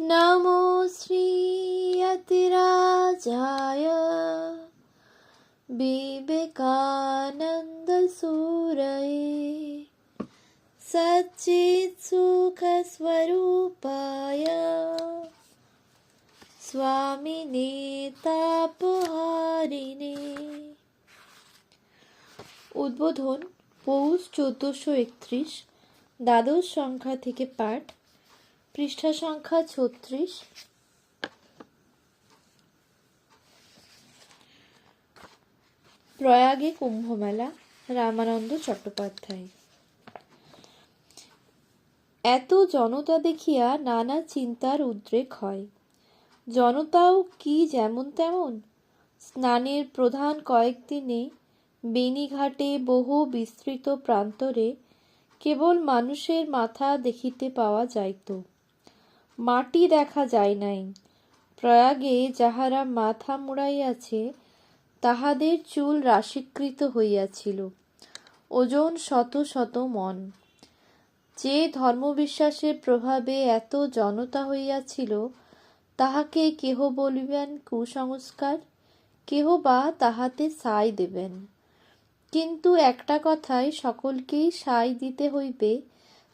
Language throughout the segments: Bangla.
नमो श्रीयतिराजाय विवेकानन्दसूरये सच्चित्सुखस्वरूपाय स्वामिने তাপহারিণে উদ্বোধন পৌষ চোদ্দোশো একত্রিশ দ্বাদশ সংখ্যা থেকে পাঠ পৃষ্ঠা সংখ্যা ছত্রিশ। প্রয়াগে কুম্ভমেলা, রামানন্দ চট্টোপাধ্যায়। এত জনতা দেখিয়া নানা চিন্তার উদ্রেক হয়। জনতাও কি যেমন তেমন? স্নানের প্রধান কয়েকদিনে বেণীঘাটে বহু বিস্তৃত প্রান্তরে কেবল মানুষের মাথা দেখিতে পাওয়া যাইত। মাটি দেখা যায় নাই। প্রয়াগে যাহারা মাথা মুড়াইয়াছে, তাহাদের চুল রাশিকৃত হইয়াছিল। ওজন শত শত মন। যে ধর্মবিশ্বাসের প্রভাবে এত জনতা হইয়াছিল, তাহাকে কেহ বলিবেন কুসংস্কার? কেহ বা তাহাতে সাই দেবেন? কিন্তু একটা কথাই সকলকেই সাই দিতে হইবে,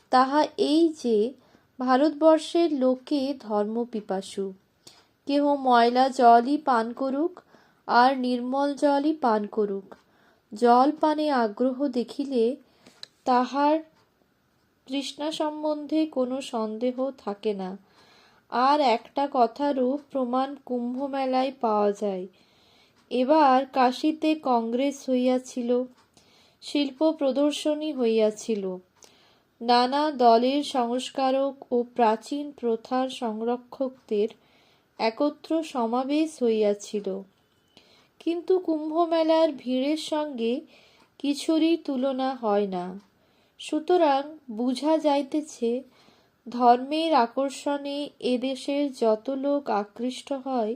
তাহা এই যে ভারতবর্ষের লোকে ধর্মপিপাসু। কেহ ময়লা জলই পান করুক, আর নির্মল জলই পান করুক। জল পানে আগ্রহ দেখিলে তাহার তৃষ্ণা সম্বন্ধে কোনো সন্দেহ থাকে না। আর একটা কথারও প্রমাণ কুম্ভ মেলায় পাওয়া যায়। এবার কাশীতে কংগ্রেস হইয়াছিল, শিল্প প্রদর্শনী হইয়াছিল। নানা দলের সংস্কারক ও প্রাচীন প্রথার সংরক্ষকদের একত্র সমাবেশ হইয়াছিল। কিন্তু কুম্ভমেলার ভিড়ের সঙ্গে কিছুরই তুলনা হয় না। সুতরাং বুঝা যাইতেছে, ধর্মের আকর্ষণে এদেশের যত লোক আকৃষ্ট হয়,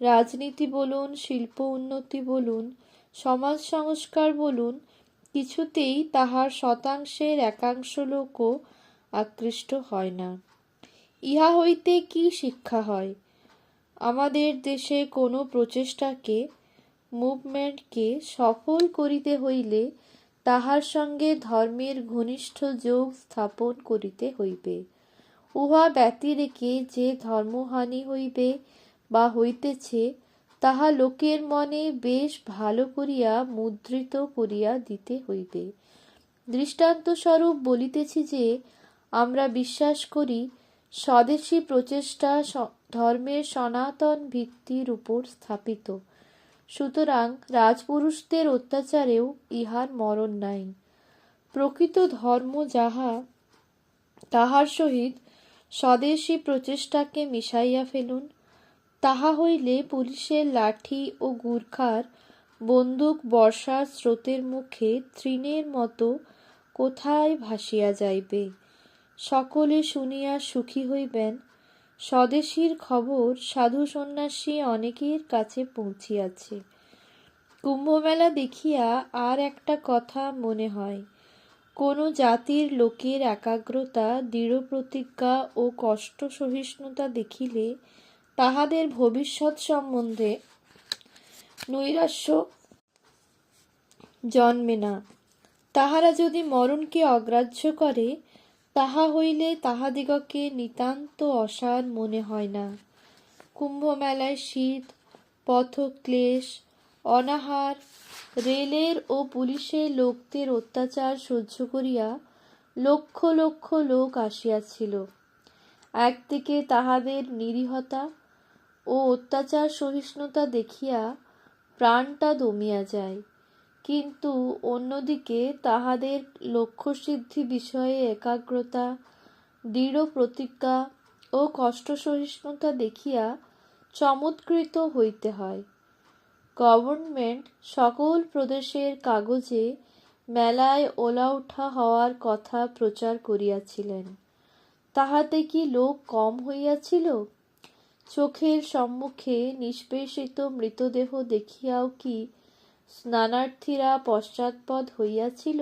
রাজনীতি বলুন, শিল্প উন্নতি বলুন, সমাজ সংস্কার বলুন কিছুতেই তাহার শতাংশের একাংশ লোকও আকৃষ্ট হয় না। ইহা হইতে কি শিক্ষা হয়? আমাদের দেশে কোনো প্রচেষ্টাকে, মুভমেন্টকে সফল করিতে হইলে তাহার সঙ্গে ধর্মের ঘনিষ্ঠ যোগ স্থাপন করিতে হইবে। উহা ব্যতিরেকে যে ধর্মহানি হইবে বা হইতেছে তাহা লোকের মনে বেশ ভালো করিয়া মুদ্রিত করিয়া দিতে হইবে। দৃষ্টান্তস্বরূপ বলিতেছি যে, আমরা বিশ্বাস করি, স্বদেশী প্রচেষ্টা ধর্মের সনাতন ভিত্তির উপর স্থাপিত। সুতরাং রাজপুরুষদের অত্যাচারেও ইহার মরণ নাই। প্রকৃত ধর্ম যাহা, তাহার সহিত স্বদেশী প্রচেষ্টাকে মিশাইয়া ফেলুন তাহা হইলে পুলিশের লাঠি ও গুর্খার বন্দুক বর্ষার স্রোতের মুখে তৃণের মতো কোথায় ভাসিয়া যাইবে? সকলে শুনিয়া সুখী হইবেন। স্বদেশীর খবর সাধু সন্ন্যাসী অনেকের কাছে পৌঁছিয়াছে। কুম্ভমেলা দেখিয়া আর একটা কথা মনে হয়। কোনো জাতির লোকের একাগ্রতা দৃঢ় প্রতিজ্ঞা ও কষ্ট সহিষ্ণুতা দেখিলে তাহাদের ভবিষ্যৎ সম্বন্ধে নৈরাশ্য জন্মে না। তাহারা যদি মরণকে অগ্রাহ্য করে, তাহা হইলে তাহাদিগকে নিতান্ত অসার মনে হয় না। কুম্ভমেলায় শীত পথক্লেশ অনাহার, রেলের ও পুলিশের লোকদের অত্যাচার সহ্য করিয়া লক্ষ লক্ষ লোক আসিয়াছিল। একদিকে তাহাদের নিরীহতা ও অত্যাচার সহিষ্ণুতা দেখিয়া প্রাণটা দমিয়া যায়। কিন্তু অন্যদিকে তাহাদের লক্ষ্যসিদ্ধি বিষয়ে একাগ্রতা, দৃঢ় প্রতিজ্ঞা ও কষ্ট সহিষ্ণুতা দেখিয়া চমৎকৃত হইতে হয়। গভর্নমেন্ট সকল প্রদেশের কাগজে মেলায় ওলাউঠা হওয়ার কথা প্রচার করিয়াছিলেন। তাহাতে কি লোক কম হইয়াছিল? চোখের সম্মুখে নিষ্পেষিত মৃতদেহ দেখিয়াও কি স্নানার্থীরা পশ্চাৎপদ হইয়াছিল?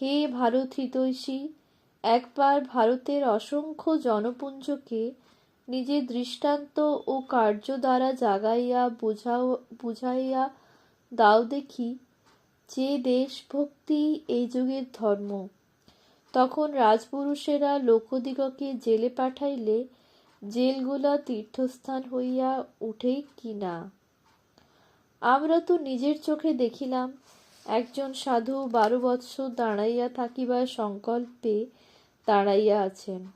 হে ভারত হিতৈষী একবার ভারতের অসংখ্য জনপুঞ্জকে নিজের দৃষ্টান্ত ও কার্য দ্বারা জাগাইয়া বুঝাও, বুঝাইয়া দাও দেখি যে দেশভক্তি এই যুগের ধর্ম। তখন রাজপুরুষেরা লোকদিগকে জেলে পাঠাইলে জেলগুলা তীর্থস্থান হইয়া উঠেই কি না আমরা তো নিজের চোখে দেখিলাম, একজন সাধু বারো বৎসর দাঁড়াইয়া থাকিবার সংকল্পে দাঁড়াইয়া আছেন।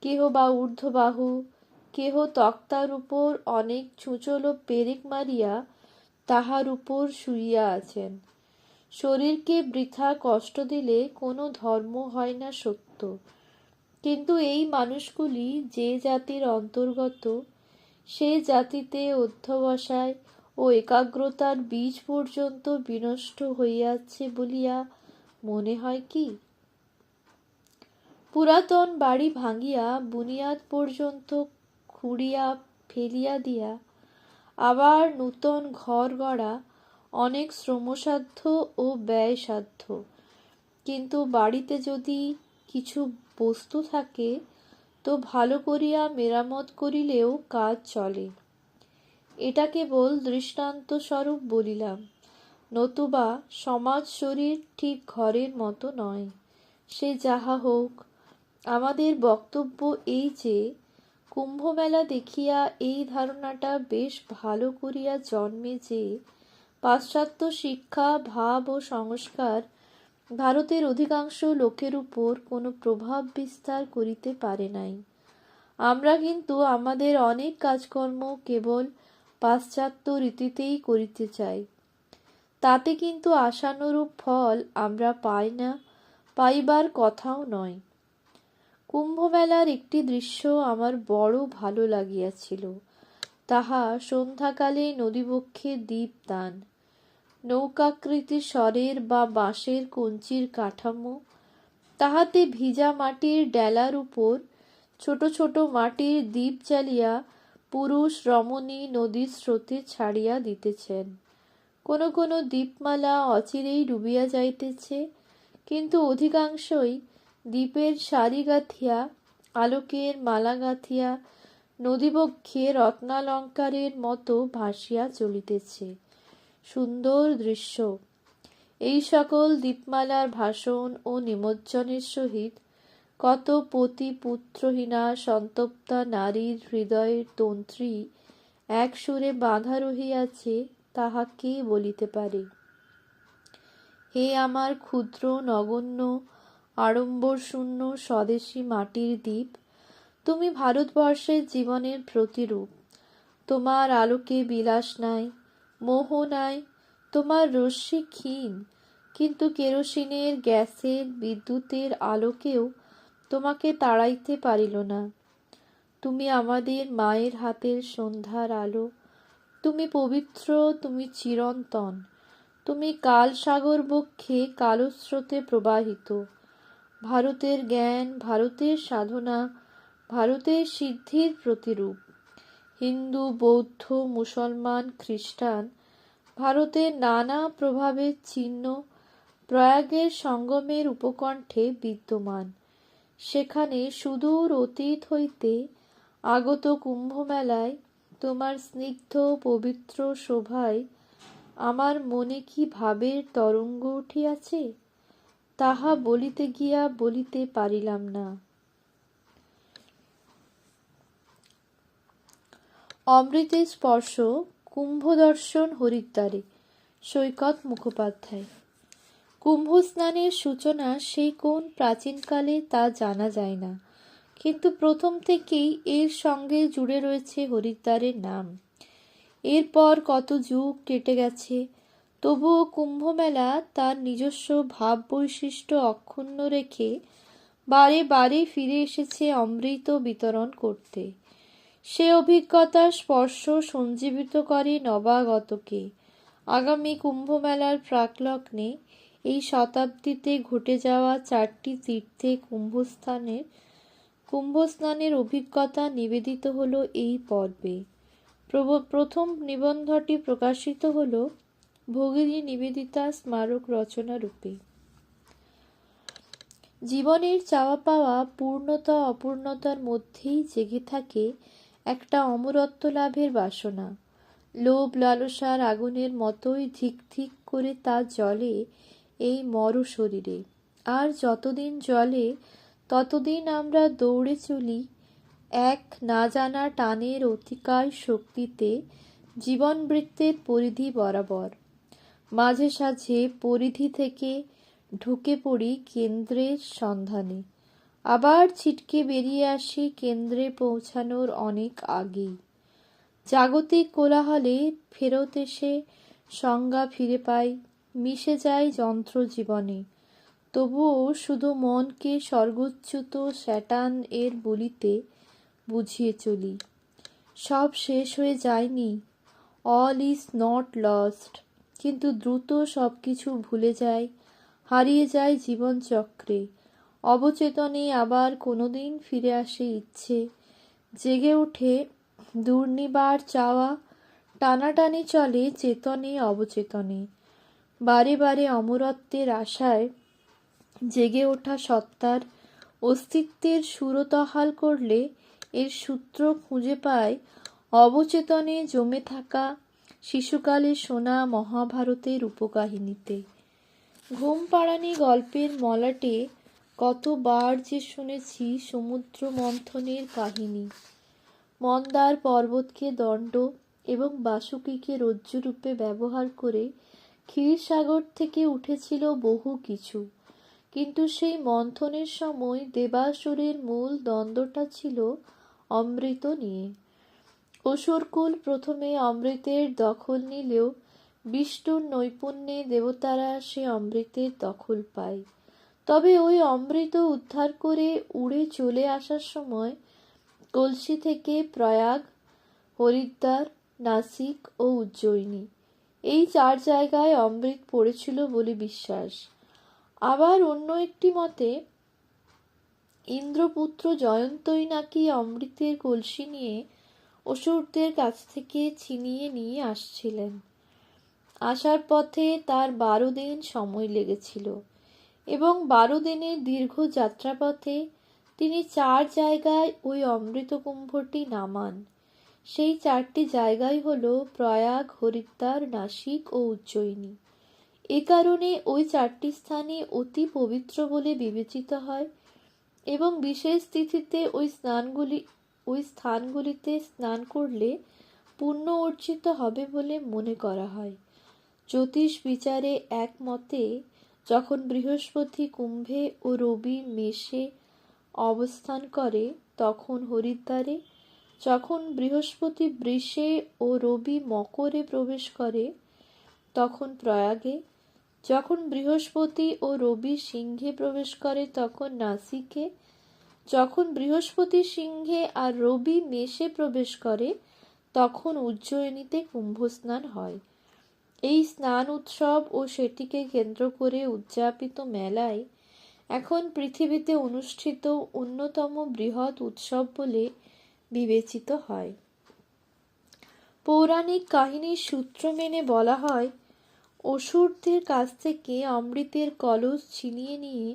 কেহ বা ঊর্ধ্ববাহু, কেহ তক্তার উপর অনেক ছুঁচলো পেরেক মারিয়া তাহার উপর শুইয়া আছেন। শরীরকে বৃথা কষ্ট দিলে কোনো ধর্ম হয় না সত্য। কিন্তু এই মানুষগুলি যে জাতির অন্তর্গত, সে জাতিতে অধ্যবসায় ও একাগ্রতার বীজ পর্যন্ত বিনষ্ট হইয়াছে বলিয়া মনে হয় কি? পুরাতন বাড়ি ভাঙিয়া বুনিয়াদ পর্যন্ত খুঁড়িয়া ফেলিয়া দিয়া আবার নূতন ঘর গড়া অনেক শ্রমসাধ্য ও ব্যয়সাধ্য। কিন্তু বাড়িতে যদি কিছু বস্তু থাকে, তো ভালো করিয়া মেরামত করিলেও কাজ চলে। এটা কেবল দৃষ্টান্ত স্বরূপ বলিলাম, নতুবা সমাজ শরীর ঠিক ঘরের মতো নয়। সে যাহা হোক, আমাদের বক্তব্য এই যে, কুম্ভমেলা দেখিয়া এই ধারণাটা বেশ ভালো করিয়া জন্মে যে, পাশ্চাত্য শিক্ষা, ভাব ও সংস্কার ভারতের অধিকাংশ লোকের উপর কোনো প্রভাব বিস্তার করিতে পারে নাই। আমরা কিন্তু আমাদের অনেক কাজকর্ম কেবল পাশ্চাত্য রীতিতেই করিতে চাই। তাতে কিন্তু আশানুরূপ ফল আমরা পাই না, পাইবার কথাও নয়। কুম্ভমেলার একটি দৃশ্য আমার বড় ভালো লাগিয়াছিল। তাহা সন্ধ্যাকালে নদীবক্ষে দীপদান। নৌকাকৃতি স্বরের বা বাঁশের কঞ্চির কাঠামো, তাহাতে ভিজা মাটির ডেলার উপর ছোট ছোট মাটির দ্বীপ জ্বালিয়া পুরুষ রমণী নদীর স্রোতে ছাড়িয়া দিতেছেন। কোনো কোনো দ্বীপমালা অচিরেই ডুবিয়া যাইতেছে, কিন্তু অধিকাংশই দ্বীপের সারি গাঁথিয়া আলোকের মালা গাঁথিয়া নদীবক্ষে রত্নালঙ্কারের মতো ভাসিয়া চলিতেছে। সুন্দর দৃশ্য। এই সকল দীপমালার ভাষণ ও নিমজ্জনের সহিত কত পতি পুত্রহীনা সন্তপ্তা নারীর হৃদয়ের তন্ত্রী এক সুরে বাঁধা রহিয়াছে তাহা কে বলিতে পারে? হে আমার ক্ষুদ্র নগণ্য আড়ম্বর শূন্য স্বদেশী মাটির দ্বীপ, তুমি ভারতবর্ষের জীবনের প্রতিরূপ। তোমার আলোকে বিলাস নাই মোহ নাই তোমার রশ্মি ক্ষীণ, কিন্তু কেরোসিনের, গ্যাসের, বিদ্যুতের আলোকেও তোমাকে তাড়াইতে পারিল না। তুমি আমাদের মায়ের হাতের সন্ধ্যার আলো। তুমি পবিত্র, তুমি চিরন্তন। তুমি কাল সাগর বক্ষে কালো স্রোতে প্রবাহিত। ভারতের জ্ঞান, ভারতের সাধনা, ভারতের সিদ্ধির প্রতিরূপ। হিন্দু, বৌদ্ধ, মুসলমান, খ্রিস্টান ভারতের নানা প্রভাবের চিহ্ন প্রয়াগের সঙ্গমের উপকণ্ঠে বিদ্যমান। সেখানে সুদূর অতীত হইতে আগত কুম্ভমেলায় তোমার স্নিগ্ধ পবিত্র শোভায় আমার মনে কি ভাবের তরঙ্গ উঠিয়াছে? তাহা বলিতে গিয়া বলিতে পারিলাম না। অমৃতের স্পর্শ কুম্ভদর্শন হরিদ্বারে। সৈকত মুখোপাধ্যায়। কুম্ভ স্নানের সূচনা সেই কোন প্রাচীনকালে তা জানা যায় না। কিন্তু প্রথম থেকেই এর সঙ্গে জুড়ে রয়েছে হরিদ্বারের নাম। এরপর কত যুগ কেটে গেছে, তবুও কুম্ভমেলা তার নিজস্ব ভাব বৈশিষ্ট্য অক্ষুণ্ণ রেখে বারে বারে ফিরে এসেছে অমৃত বিতরণ করতে। সে অভিজ্ঞতার স্পর্শ সঞ্জীবিত করে নবাগতকে। আগামী কুম্ভমেলার প্রাকলগ্নে এই শতাব্দীতে ঘটে যাওয়া চারটি তীর্থে কুম্ভস্থানের কুম্ভস্নানের অভিজ্ঞতা নিবেদিত হলো এই পর্বে। প্রথম নিবন্ধটি প্রকাশিত হল ভগিনী নিবেদিতা স্মারক রচনা রূপে। জীবনের চাওয়া পাওয়া পূর্ণতা অপূর্ণতার মধ্যেই জেগে থাকে একটা অমরত্ব লাভের বাসনা। লোভ লালসার আগুনের মতোই ধিক ধিক করে তা জ্বলে এই মর শরীরে। আর যতদিন জলে ততদিন আমরা দৌড়ে চলি এক না জানা টানের অতিকায় শক্তিতে জীবনবৃত্তের পরিধি বরাবর। মাঝে সাঝে পরিধি থেকে ঢুকে পড়ি কেন্দ্রের সন্ধানে। আবার ছিটকে বেরিয়ে আসি কেন্দ্রে পৌঁছানোর অনেক আগেই। জাগতিক কোলাহলে ফেরত এসে সংজ্ঞা ফিরে পাই, মিশে যায় যন্ত্র জীবনে। তবুও শুধু মনকে স্বর্গচ্যুত স্যাটান এর বলিতে বুঝিয়ে চলি। সব শেষ হয়ে যায়নি অল ইজ নট লস্ট কিন্তু দ্রুত সব কিছু ভুলে যায়, হারিয়ে যায় জীবনচক্রে। অবচেতনে আবার কোনোদিন ফিরে আসে ইচ্ছে। জেগে ওঠে দুর্নিবার চাওয়া, টানাটানি চলে চেতনে অবচেতনে। বারে বারে অমরত্বের আশায় জেগে ওঠা সত্তার অস্তিত্বের সুরতহাল করলে এর সূত্র খুঁজে পায় অবচেতনে জমে থাকা শিশুকালে শোনা মহাভারতের উপকাহিনীতে। ঘুম পাড়ানি গল্পের মলাটে কতবার যে শুনেছি সমুদ্র মন্থনের কাহিনী। মন্দার পর্বতকে দণ্ড এবং বাসুকীকে রজ্জুরূপে ব্যবহার করে ক্ষীরসাগর থেকে উঠেছিল বহু কিছু। কিন্তু সেই মন্থনের সময় দেবাসুরের মূল দ্বন্দ্বটা ছিল অমৃত নিয়ে। অসুরকুল প্রথমে অমৃতের দখল নিলেও বিষ্ণুর নৈপুণ্যে দেবতারা সে অমৃতের দখল পায়। তবে ওই অমৃত উদ্ধার করে উড়ে চলে আসার সময় কলসি থেকে প্রয়াগ, হরিদ্বার, নাসিক ও উজ্জয়িনী এই চার জায়গায় অমৃত পড়েছিল বলে বিশ্বাস। আবার অন্য একটি মতে, ইন্দ্রপুত্র জয়ন্তই নাকি অমৃতের কলসি নিয়ে অসুরদের কাছ থেকে ছিনিয়ে নিয়ে আসছিলেন। আসার পথে তার বারো দিন সময় লেগেছিল। এবং বারো দিনের দীর্ঘ যাত্রাপথে তিনি চার জায়গায় ওই অমৃত কুম্ভটি নামান। সেই চারটি জায়গাই হল প্রয়াগ, হরিদ্বার, নাসিক ও উজ্জয়িনী। এ কারণে ওই চারটি স্থানে অতি পবিত্র বলে বিবেচিত হয় এবং বিশেষ তিথিতে ওই স্নানগুলি, ওই স্থানগুলিতে স্নান করলে পুণ্য অর্জিত হবে বলে মনে করা হয়। জ্যোতিষ বিচারে একমতে যখন বৃহস্পতি কুম্ভে ও রবি মেষে অবস্থান করে, তখন হরিদ্বারে, যখন বৃহস্পতি বৃষে ও রবি মকরে প্রবেশ করে, তখন প্রয়াগে, যখন বৃহস্পতি ও রবি সিংহে প্রবেশ করে, তখন নাসিকে, যখন বৃহস্পতি সিংহে আর রবি মেষে প্রবেশ করে, তখন উজ্জয়িনীতে কুম্ভস্নান হয়। এই স্নান উৎসব ও সেটিকে কেন্দ্র করে উদযাপিত মেলায় এখন পৃথিবীতে অনুষ্ঠিত অন্যতম বৃহৎ উৎসব বলে বিবেচিত হয়। পৌরাণিক কাহিনীর সূত্র মেনে বলা হয়, অসুরদের কাছ থেকে অমৃতের কলস ছিনিয়ে নিয়ে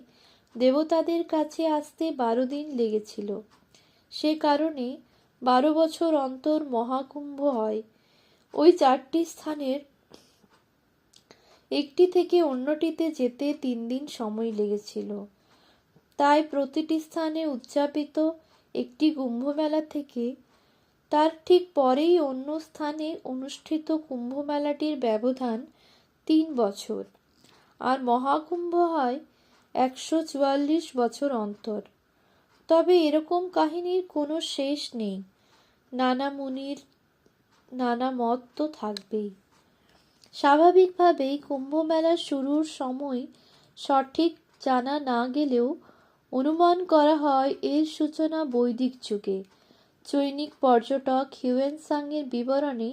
দেবতাদের কাছে আসতে বারো দিন লেগেছিল। সে কারণে বারো বছর অন্তর মহাকুম্ভ হয়। ওই চারটি স্থানের একটি থেকে অন্যটিতে যেতে তিন দিন সময় লেগেছিল। তাই প্রতিটি স্থানে উদযাপিত একটি কুম্ভমেলা থেকে তার ঠিক পরেই অন্য স্থানে অনুষ্ঠিত কুম্ভমেলাটির ব্যবধান তিন বছর আর মহাকুম্ভ হয় একশো চুয়াল্লিশ বছর অন্তর। তবে এরকম কাহিনীর কোনো শেষ নেই। নানা মুনির, নানা মত তো থাকবেই। স্বাভাবিকভাবেই কুম্ভমেলা শুরুর সময় সঠিক জানা না গেলেও অনুমান করা হয় এর সূচনা বৈদিক যুগে। চৈনিক পর্যটক হিউয়েনসাংয়ের বিবরণে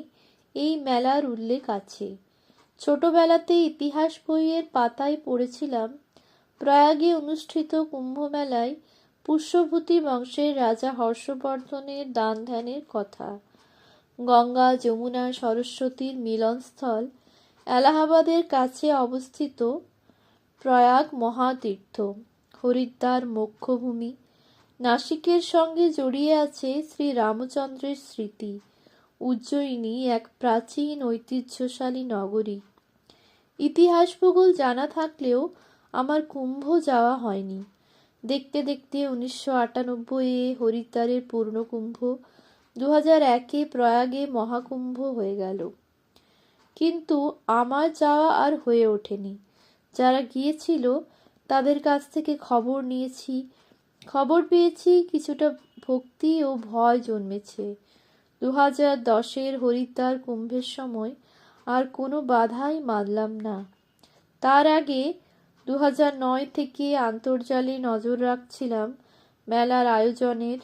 এই মেলার উল্লেখ আছে। ছোটবেলাতে ইতিহাস বইয়ের পাতায় পড়েছিলাম, প্রয়াগে অনুষ্ঠিত কুম্ভ মেলায় পুষ্যভূতি বংশের রাজা হর্ষবর্ধনের দান ধ্যানের কথা। গঙ্গা, যমুনা, সরস্বতীর মিলনস্থল এলাহাবাদের কাছে অবস্থিত প্রয়াগ মহাতীর্থ। হরিদ্বার মোক্ষভূমি। নাসিকের সঙ্গে জড়িয়ে আছে শ্রী রামচন্দ্রের স্মৃতি। উজ্জয়িনী এক প্রাচীন ঐতিহ্যশালী নগরী। ইতিহাস ভূগোল জানা থাকলেও আমার কুম্ভ যাওয়া হয়নি। দেখতে দেখতে উনিশশো আটানব্বইয়ে হরিদ্বারের পূর্ণকুম্ভ দু হাজার একে প্রয়াগে মহাকুম্ভ হয়ে গেল। কিন্তু আমার যাওয়া আর হয়ে ওঠেনি। যারা গিয়েছিল, তাদের কাছ থেকে খবর নিয়েছি। খবর পেয়েছি কিছুটা ভক্তি ও ভয় জন্মেছে। দু হাজার দশের হরিদ্বার কুম্ভের সময় আর কোনো বাধাই মানলাম না। তার আগে দু হাজার নয় থেকে আন্তর্জালে নজর রাখছিলাম মেলার আয়োজনের।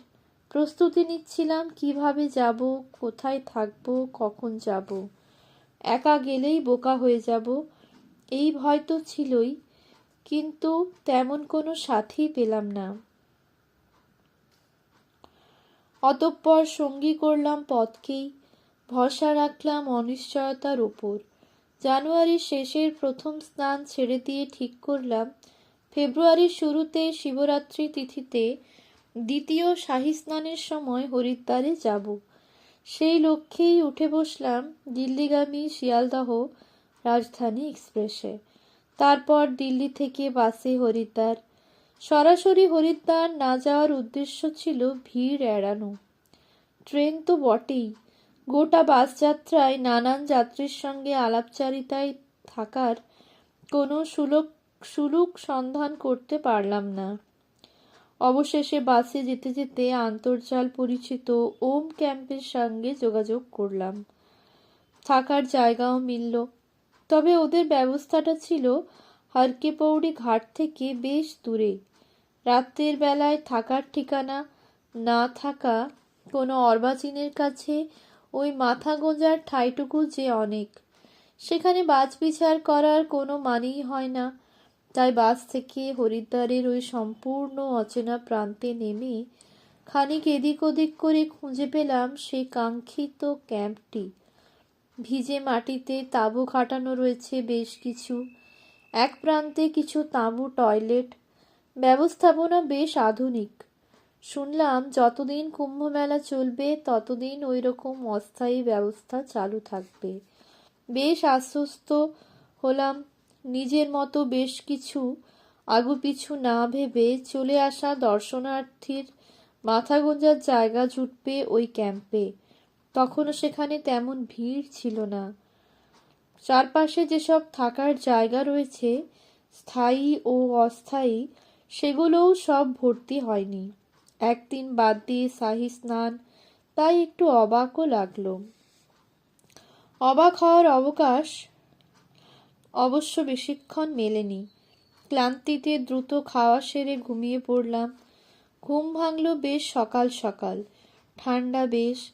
প্রস্তুতি নিচ্ছিলাম, কীভাবে যাব, কোথায় থাকব, কখন যাব। একা গেলেই বোকা হয়ে যাব। এই ভয় তো ছিলই, কিন্তু তেমন কোনো সাথী পেলাম না। অতঃপর সঙ্গী করলাম পথকেই, ভরসা রাখলাম অনিশ্চয়তার ওপর জানুয়ারির শেষের প্রথম স্নান ছেড়ে দিয়ে ঠিক করলাম, ফেব্রুয়ারির শুরুতে শিবরাত্রি তিথিতে দ্বিতীয় শাহী স্নানের সময় হরিদ্বারে যাব। সেই লক্ষ্যেই উঠে বসলাম দিল্লিগামী শিয়ালদহ রাজধানী এক্সপ্রেসে। তারপর দিল্লি থেকে বাসে হরিদ্বার। সরাসরি হরিদ্বার না যাওয়ার উদ্দেশ্য ছিল ভিড় এড়ানো। ট্রেন তো বটেই। গোটা বাস যাত্রায় নানান যাত্রীর সঙ্গে আলাপচারিতায় থাকার কোনো সুলক সুলুক সন্ধান করতে পারলাম না। অবশেষে বাসে যেতে যেতে আন্তর্জাল পরিচিত ওম ক্যাম্পের সঙ্গে যোগাযোগ করলাম। থাকার জায়গাও মিলল। তবে ওদের ব্যবস্থাটা ছিল হরকে পৌড়ি ঘাট থেকে বেশ দূরে। রাত্রের বেলায় থাকার ঠিকানা, না থাকা কোনো অর্বাচীনের কাছে, ওই মাথা গোঁজার ঠাইটুকু যে অনেক। সেখানে বাজ বিচার করার কোনো মানেই হয় না। তাই বাস থেকে হরিদ্বারের ওই সম্পূর্ণ অচেনা প্রান্তে নেমে খানিক এদিক ওদিক করে খুঁজে পেলাম সেই কাঙ্ক্ষিত ক্যাম্পটি। ভিজে মাটিতে তাঁবু খাটানো রয়েছে বেশ কিছু। এক প্রান্তে কিছু তাঁবু টয়লেট, ব্যবস্থাপনা বেশ আধুনিক। শুনলাম, যতদিন কুম্ভ মেলা চলবে, ততদিন ওই রকম অস্থায়ী ব্যবস্থা চালু থাকবে। বেশ আশ্বস্ত হলাম নিজের মতো বেশ কিছু আগুপিছু না ভেবে চলে আসা দর্শনার্থীর মাথা গোঁজার জায়গা জুটবে ওই ক্যাম্পে। তখনও সেখানে তেমন ভিড় ছিল না। চারপাশে যেসব থাকার জায়গা রয়েছে, স্থায়ী ও অস্থায়ী, সেগুলোও সব ভর্তি হয়নি। একদিন বাদ দিয়ে শাহী স্নান, তাই একটু অবাকও লাগল। অবাক হওয়ার অবকাশ অবশ্য বেশিক্ষণ মেলেনি। ক্লান্তিতে দ্রুত খাওয়া সেরে ঘুমিয়ে পড়লাম। ঘুম ভাঙল বেশ সকাল সকাল। ঠান্ডা বেশ।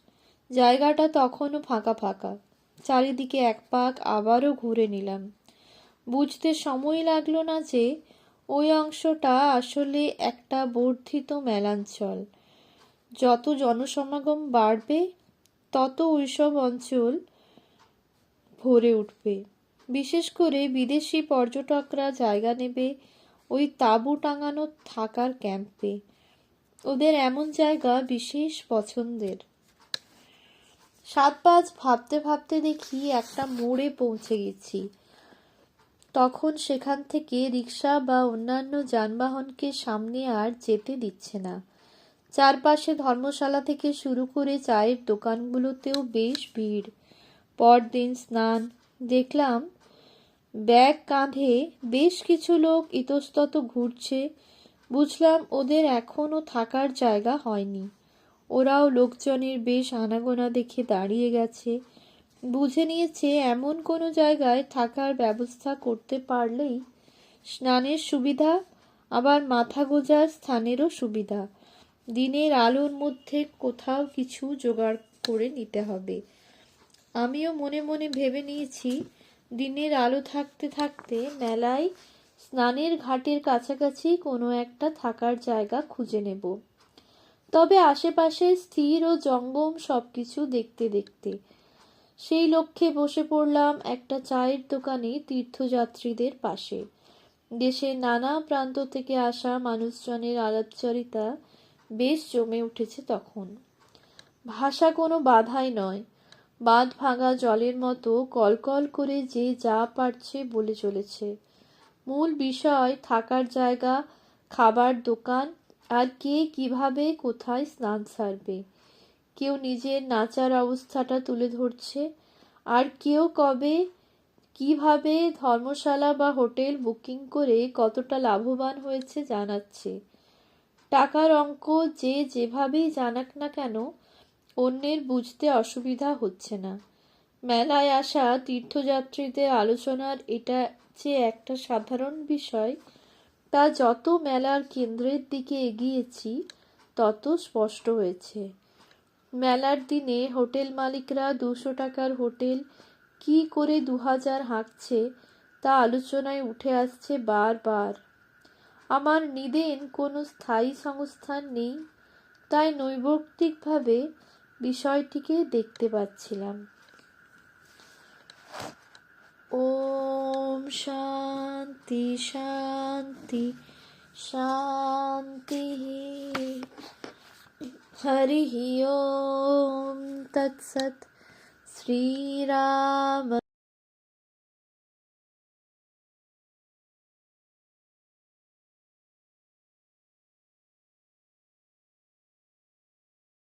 জায়গাটা তখনও ফাঁকা ফাঁকা। চারিদিকে এক পাক আবারও ঘুরে নিলাম। বুঝতে সময় লাগল না যে ওই অংশটা আসলে একটা বর্ধিত মেলাঞ্চল। যত জনসমাগম বাড়বে, তত ওইসব অঞ্চল ভরে উঠবে। বিশেষ করে বিদেশি পর্যটকরা জায়গা নেবে ওই তাঁবু টাঙানো থাকার ক্যাম্পে। ওদের এমন জায়গা বিশেষ পছন্দের। সাত পাঁচ ভাবতে ভাবতে দেখি একটা মোড়ে পৌঁছে গেছি। তখন সেখান থেকে রিক্সা বা অন্যান্য যানবাহনকে সামনে আর যেতে দিচ্ছে না। চারপাশে ধর্মশালা থেকে শুরু করে চায়ের দোকানগুলোতেও বেশ ভিড়। পরদিন স্নান, দেখলাম ব্যাগ কাঁধে বেশ কিছু লোক ইতস্তত ঘুরছে। বুঝলাম ওদের এখনও থাকার জায়গা হয়নি। ওরাও লোকজনের বেশ আনাগোনা দেখে দাঁড়িয়ে গেছে। বুঝে নিয়েছে এমন কোনো জায়গায় থাকার ব্যবস্থা করতে পারলেই স্নানের সুবিধা, আবার মাথা গোজার স্থানেরও সুবিধা। দিনের আলোর মধ্যে কোথাও কিছু জোগাড় করে নিতে হবে। আমিও মনে মনে ভেবে নিয়েছি দিনের আলো থাকতে থাকতে মেলায় স্নানের ঘাটের কাছাকাছি কোনো একটা থাকার জায়গা খুঁজে নেব। তবে আশেপাশে স্থির ও জঙ্গম সব কিছু দেখতে দেখতে। সেই লক্ষ্যে বসে পড়লাম একটা চায়ের দোকানে তীর্থযাত্রীদের পাশে। দেশের নানা প্রান্ত থেকে আসা মানুষজনের আলাপচারিতা বেশ জমে উঠেছে তখন। ভাষা কোনো বাধাই নয়। বাঁধ ভাঙা জলের মতো কলকল করে যে যা পারছে বলে চলেছে। মূল বিষয় থাকার জায়গা, খাবার দোকান, আর কে কীভাবে কোথায় স্নান সারবে। কেউ নিজের নাচার অবস্থাটা তুলে ধরছে, আর কেউ কবে কীভাবে ধর্মশালা বা হোটেল বুকিং করে কতটা লাভবান হয়েছে জানাচ্ছে। টাকার অঙ্ক যে যেভাবেই জানাক না কেন অন্যের বুঝতে অসুবিধা হচ্ছে না। মেলায় আসা তীর্থযাত্রীদের আলোচনার এটা যে একটা সাধারণ বিষয়, তা যত মেলার কেন্দ্রের দিকে এগিয়েছি, তত স্পষ্ট হয়েছে। মেলার দিনে হোটেল মালিকরা দুশো টাকার হোটেল কি করে দু হাজার হাঁকছে, তা আলোচনায় উঠে আসছে বারবার। আমার নিদেন কোনো স্থায়ী সংস্থান নেই, তাই নৈবর্তিকভাবে বিষয়টিকে দেখতে পাচ্ছিলাম। ওম শান্তি শান্তি শান্তি। হরি ওম তৎসৎ শ্রীরাম।